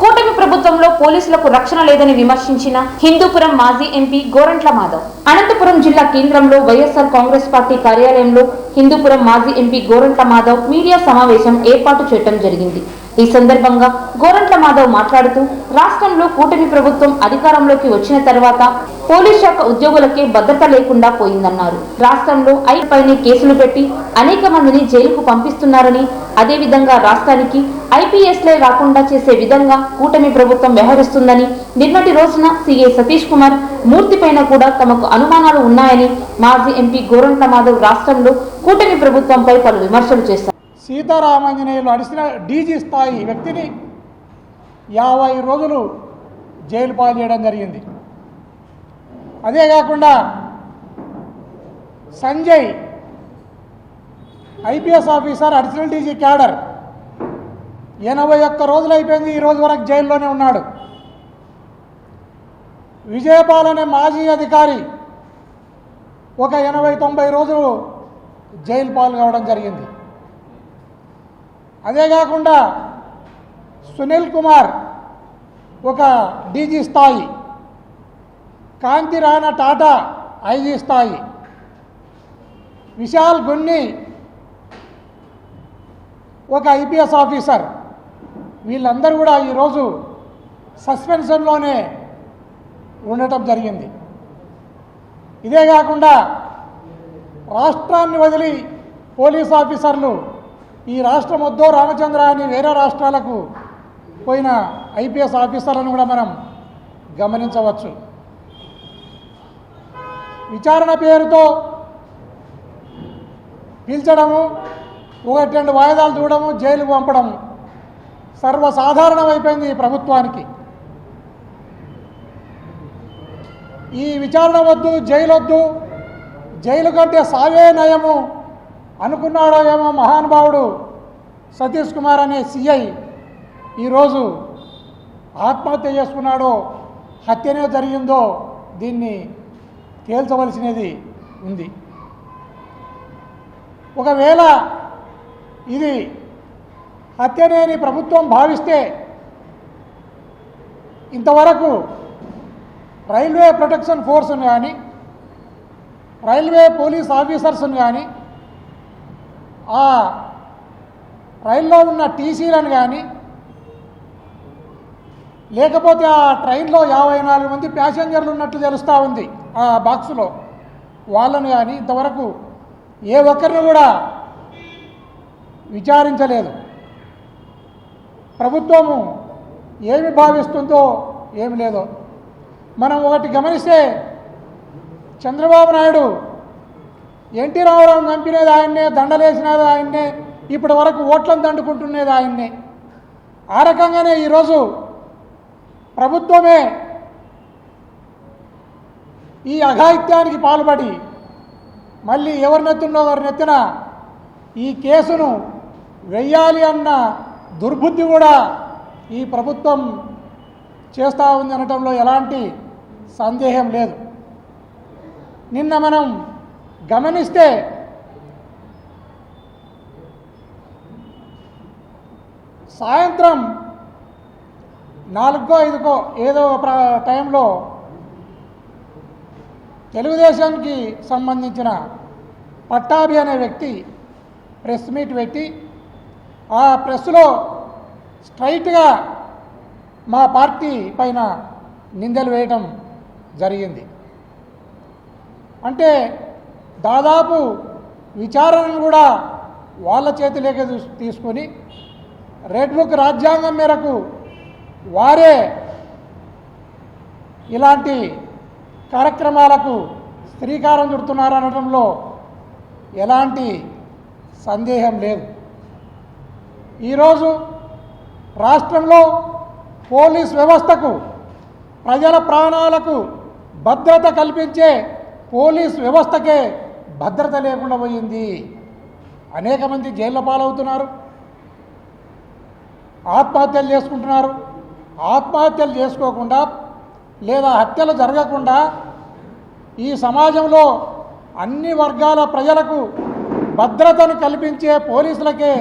కూటమి ప్రభుత్వంలో పోలీసులకు రక్షణ లేదని విమర్శించిన హిందూపురం మాజీ ఎంపీ గోరంట్ల మాధవ్. అనంతపురం జిల్లా కేంద్రంలో వైఎస్ఆర్ కాంగ్రెస్ పార్టీ కార్యాలయంలో హిందూపురం మాజీ ఎంపీ గోరంట్ల మాధవ్ మీడియా సమావేశం ఏర్పాటు చేయడం జరిగింది. ఈ సందర్భంగా గోరంట్ల మాధవ్ మాట్లాడుతూ రాష్ట్రంలో కూటమి ప్రభుత్వం అధికారంలోకి వచ్చిన తర్వాత పోలీస్ శాఖ ఉద్యోగులకే భద్రత లేకుండా పోయిందన్నారు. రాష్ట్రంలో ఐపైనే కేసులు పెట్టి అనేక మందిని జైలుకు పంపిస్తున్నారని అదేవిధంగా రాష్ట్రానికి ఐపీఎస్లే రాకుండా చేసే విధంగా కూటమి ప్రభుత్వం వ్యవహరిస్తుందని నిన్నటి రోజున సీఏ సతీష్ కుమార్ మూర్తిపైన కూడా తమకు అనుమానాలు ఉన్నాయని మాజీ ఎంపీ గోరంట్ల మాధవ్ రాష్ట్రంలో కూటమి ప్రభుత్వంపై పలు విమర్శలు చేశారు. సీతారామాంజనేయులు నడిచిన డీజీ స్థాయి వ్యక్తిని యాభై రోజులు జైలు పాలు చేయడం జరిగింది. అదే కాకుండా Sanjay IPS officer additional DG cadre ఎనభై ఒక్క రోజులు అయిపోయింది ఈ రోజు వరకు జైల్లోనే ఉన్నాడు. విజయపాల్ అనే మాజీ అధికారి ఒక ఎనభై తొంభై రోజులు జైలు పాలు కావడం జరిగింది. అదే కాకుండా సునీల్ కుమార్ ఒక డీజీ స్థాయి కాంతి రాణా టాటా ఐజీ స్థాయి విశాల్ గున్ని ఒక ఐపీఎస్ ఆఫీసర్ వీళ్ళందరూ కూడా ఈరోజు సస్పెన్షన్లోనే ఉండటం జరిగింది. ఇదే కాకుండా రాష్ట్రాన్ని వదిలి పోలీస్ ఆఫీసర్లు ఈ రాష్ట్రం వద్దో రామచంద్ర అని వేరే రాష్ట్రాలకు పోయిన ఐపీఎస్ ఆఫీసర్లను కూడా మనం గమనించవచ్చు. విచారణ పేరుతో పిలిచడము ఒకటి రెండు వాయిదాలు చూడము జైలుకు పంపడం సర్వసాధారణమైపోయింది ఈ ప్రభుత్వానికి. ఈ విచారణ వద్దు జైలు వద్దు జైలు కంటే సావే నయము అనుకున్నాడో ఏమో మహానుభావుడు సతీష్ కుమార్ అనే సిఐ ఈరోజు ఆత్మహత్య చేసుకున్నాడో హత్యనే జరిగిందో దీన్ని తేల్చవలసినది ఉంది. ఒకవేళ ఇది హత్యనేని ప్రభుత్వం భావిస్తే ఇంతవరకు రైల్వే ప్రొటెక్షన్ ఫోర్స్ను కానీ రైల్వే పోలీస్ ఆఫీసర్స్ను కానీ ఆ రైల్లో ఉన్న టీసీలను కానీ లేకపోతే ఆ ట్రైన్లో యాభై నాలుగు మంది ప్యాసింజర్లు ఉన్నట్లు తెలుస్తూ ఉంది ఆ బాక్సులో. వాళ్ళను కానీ ఇంతవరకు ఏ ఒక్కరిని కూడా విచారించలేదు. ప్రభుత్వము ఏమి భావిస్తుందో ఏమి లేదో. మనం ఒకటి గమనిస్తే చంద్రబాబు నాయుడు ఎన్టీ రామారావు చంపినది ఆయన్నే దండలేసినది ఆయన్నే ఇప్పటి వరకు ఓట్లను దండుకుంటున్నది ఆయన్నే. ఆ రకంగానే ఈరోజు ప్రభుత్వమే ఈ అఘాయిత్యానికి పాల్పడి మళ్ళీ ఎవరినెత్తున్నో వారినెత్తిన ఈ కేసును వెయ్యాలి అన్న దుర్బుద్ధి కూడా ఈ ప్రభుత్వం చేస్తూ ఉంది అనటంలో ఎలాంటి సందేహం లేదు. నిన్న మనం గమనిస్తే సాయంత్రం నాలుగో ఐదుకో ఏదో ఒక టైంలో తెలుగుదేశానికి సంబంధించిన పట్టాభి అనే వ్యక్తి ప్రెస్ మీట్ పెట్టి ఆ ప్రెస్లో స్ట్రైట్గా మా పార్టీ పైన నిందలు వేయటం జరిగింది. అంటే దాదాపు విచారణను కూడా వాళ్ళ చేతిలోకి తీసుకొని రెడ్ బుక్ రాజ్యాంగం మేరకు వారే ఇలాంటి కార్యక్రమాలకు శ్రీకారం చుడుతున్నారనడంలో ఎలాంటి సందేహం లేదు. ఈరోజు రాష్ట్రంలో పోలీస్ వ్యవస్థకు ప్రజల ప్రాణాలకు భద్రత కల్పించే పోలీస్ వ్యవస్థకే భద్రత లేకుండా పోయింది. అనేక మంది జైళ్ళ పాలవుతున్నారు. ఆత్మహత్యలు చేసుకుంటున్నారు. ఆత్మహత్యలు చేసుకోకుండా లేదా హత్యలు జరగకుండా ఈ సమాజంలో అన్ని వర్గాల ప్రజలకు భద్రతను కల్పించే పోలీసులకే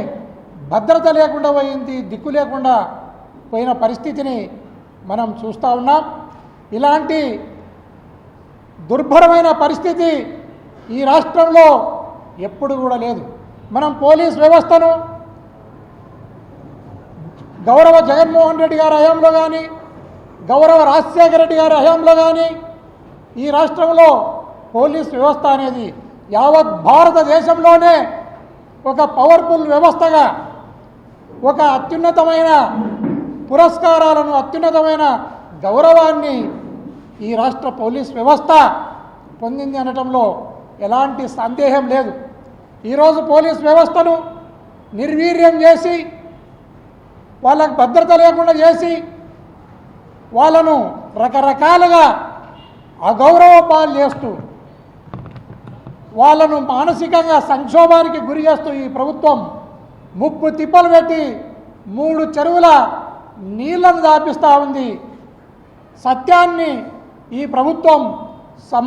భద్రత లేకుండా పోయింది దిక్కు లేకుండా పోయిన పరిస్థితిని మనం చూస్తూ ఉన్నాం. ఇలాంటి దుర్భరమైన పరిస్థితి ఈ రాష్ట్రంలో ఎప్పుడు కూడా లేదు. మనం పోలీస్ వ్యవస్థను గౌరవ జగన్మోహన్ రెడ్డి గారి హయాంలో కానీ గౌరవ రాజశేఖర రెడ్డి గారి హయాంలో కానీ ఈ రాష్ట్రంలో పోలీస్ వ్యవస్థ అనేది యావత్ భారతదేశంలోనే ఒక పవర్ఫుల్ వ్యవస్థగా ఒక అత్యున్నతమైన పురస్కారాలను అత్యున్నతమైన గౌరవాన్ని ఈ రాష్ట్ర పోలీస్ వ్యవస్థ పొందింది అనటంలో ఎలాంటి సందేహం లేదు. ఈరోజు పోలీస్ వ్యవస్థను నిర్వీర్యం చేసి వాళ్ళకు భద్రత లేకుండా చేసి వాళ్ళను రకరకాలుగా అగౌరవ పాలు చేస్తూ వాళ్ళను మానసికంగా సంక్షోభానికి గురి చేస్తూ ఈ ప్రభుత్వం ముప్పు తిప్పలు పెట్టి మూడు చెరువుల నీళ్ళను దాపిస్తూ ఉంది. సత్యాన్ని ఈ ప్రభుత్వం